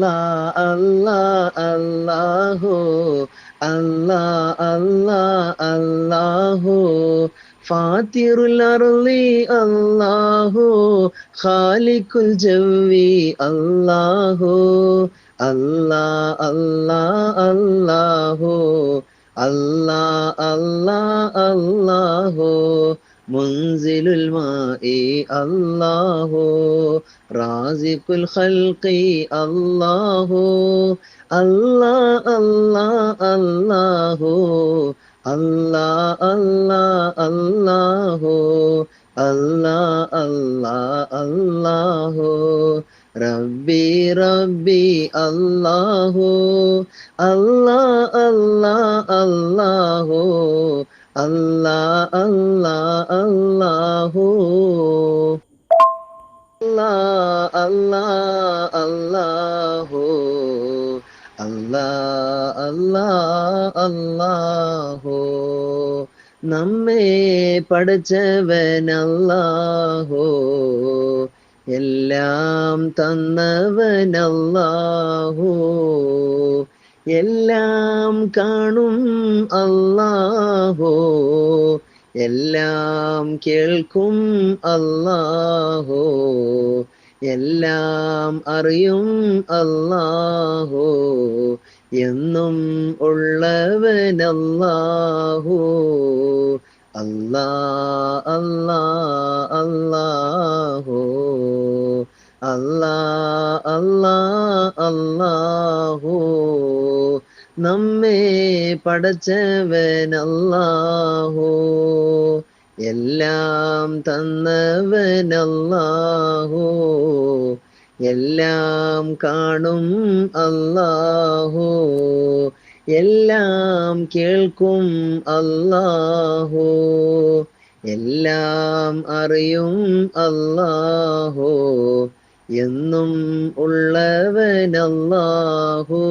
আল্লাহ আল্লাহ আল্লাহ আল্লাহ আল্লাহ আল্লাহ ফাতিরুল early আল্লাহ খালিকুল জবি আল্লাহ আল্লাহ আল্লাহ আল্লাহ আল্লাহ আল্লাহ আল্লাহ منزل الماء الله. رازق الخلق الله. الله الله الله. الله الله الله. الله الله الله. ربي ربي الله. الله الله الله. الله الله الله الله الله الله الله الله الله നമ്മെ പഠിച്ചവനല്ലാഹോ എല്ലാം തന്നവനല്ലാഹോ എല്ലാം കാണും അല്ലാഹോ. എല്ലാം കേൾക്കും അല്ലാഹോ. എല്ലാം അറിയും അല്ലാഹോ. എന്നും ഉള്ളവനല്ലാഹോ. അല്ലാ അല്ലാ അല്ലാഹോ. അല്ലാ അല്ലാ അല്ലാഹോ. നമ്മെ പടച്ചവനല്ലാഹോ. എല്ലാം തന്നവൻ തന്നവനല്ലാഹോ. എല്ലാം കാണും അല്ലാഹോ. എല്ലാം കേൾക്കും അല്ലാഹോ. എല്ലാം അറിയും അല്ലാഹോ. എന്നും ഉള്ളവൻ ഉള്ളവനല്ലാഹോ.